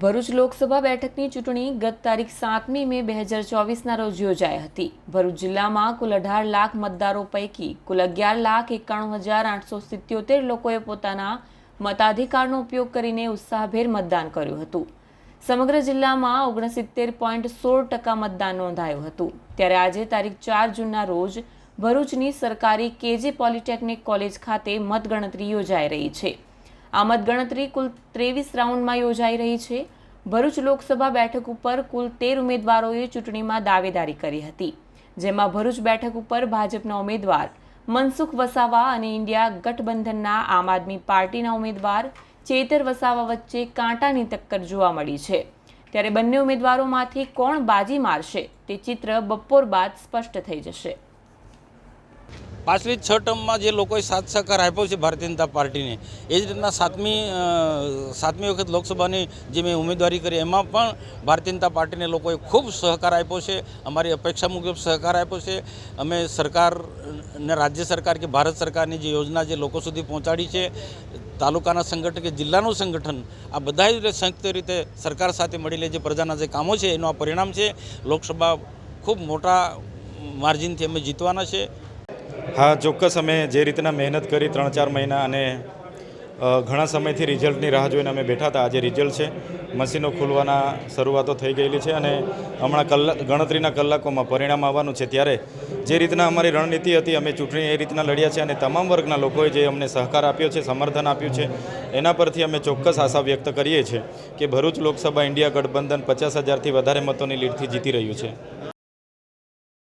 ભરૂચ લોકસભા બેઠકની ચૂંટણી ગત તારીખ સાતમી મે બે હજાર ચોવીસના રોજ યોજાઈ હતી. ભરૂચ જિલ્લામાં કુલ અઢાર લાખ મતદારો પૈકી કુલ અગિયાર લાખ એકાણું હજાર આઠસો સિત્યોતેર લોકોએ પોતાના મતાધિકારનો ઉપયોગ કરીને ઉત્સાહભેર મતદાન કર્યું હતું. સમગ્ર જિલ્લામાં ઓગણસિત્તેર પોઈન્ટ સોળ ટકા મતદાન નોંધાયું હતું. ત્યારે આજે તારીખ ચાર જૂનના રોજ ભરૂચની સરકારી કેજી પોલિટેકનિક કોલેજ ખાતે મતગણતરી યોજાઈ રહી છે. આ મતગણતરી કુલ ત્રેવીસ રાઉન્ડમાં યોજાઈ રહી છે. ભરૂચ લોકસભા બેઠક ઉપર કુલ તેર ઉમેદવારોએ ચૂંટણીમાં દાવેદારી કરી હતી. જેમાં ભરૂચ બેઠક ઉપર ભાજપના ઉમેદવાર મનસુખ વસાવા અને ઇન્ડિયા ગઠબંધનના આમ આદમી પાર્ટીના ઉમેદવાર ચેતર વસાવા વચ્ચે કાંટાની ટક્કર જોવા મળી છે. ત્યારે બંને ઉમેદવારોમાંથી કોણ બાજી મારશે તે ચિત્ર બપોર બાદ સ્પષ્ટ થઈ જશે. પાછલી છ ટર્મમાં જે લોકોએ સાથ સહકાર આપ્યો છે ભારતીય જનતા પાર્ટીને, એ જ રીતના સાતમી સાતમી વખત લોકસભાની જે મેં ઉમેદવારી કરી, એમાં પણ ભારતીય જનતા પાર્ટીને લોકોએ ખૂબ સહકાર આપ્યો છે, અમારી અપેક્ષા મુજબ સહકાર આપ્યો છે. અમે સરકાર ને રાજ્ય સરકાર કે ભારત સરકારની જે યોજના જે લોકો સુધી પહોંચાડી છે, તાલુકાના સંગઠન કે જિલ્લાનું સંગઠન, આ બધા જ સંયુક્ત રીતે સરકાર સાથે મળીને જે પ્રજાના જે કામો છે, એનું આ પરિણામ છે. લોકસભા ખૂબ મોટા માર્જિનથી અમે જીતવાના છે. હા, ચોક્કસ અમે જે રીતના મહેનત કરી ત્રણ ચાર મહિના અને ઘણા સમયથી રિઝલ્ટની રાહ જોઈને અમે બેઠા હતા. આજે રિઝલ્ટ છે. મશીનો ખુલવાના શરૂઆતો થઈ ગયેલી છે અને હમણાં કલાક ગણતરીના કલાકોમાં પરિણામ આવવાનું છે. ત્યારે જે રીતના અમારી રણનીતિ હતી, અમે ચૂંટણી એ રીતના લડ્યા છે અને તમામ વર્ગના લોકોએ જે અમને સહકાર આપ્યો છે, સમર્થન આપ્યું છે, એના પરથી અમે ચોક્કસ આશા વ્યક્ત કરીએ છીએ કે ભરૂચ લોકસભા ઇન્ડિયા ગઠબંધન પચાસ હજારથી વધારે મતોની લીડથી જીતી રહ્યું છે.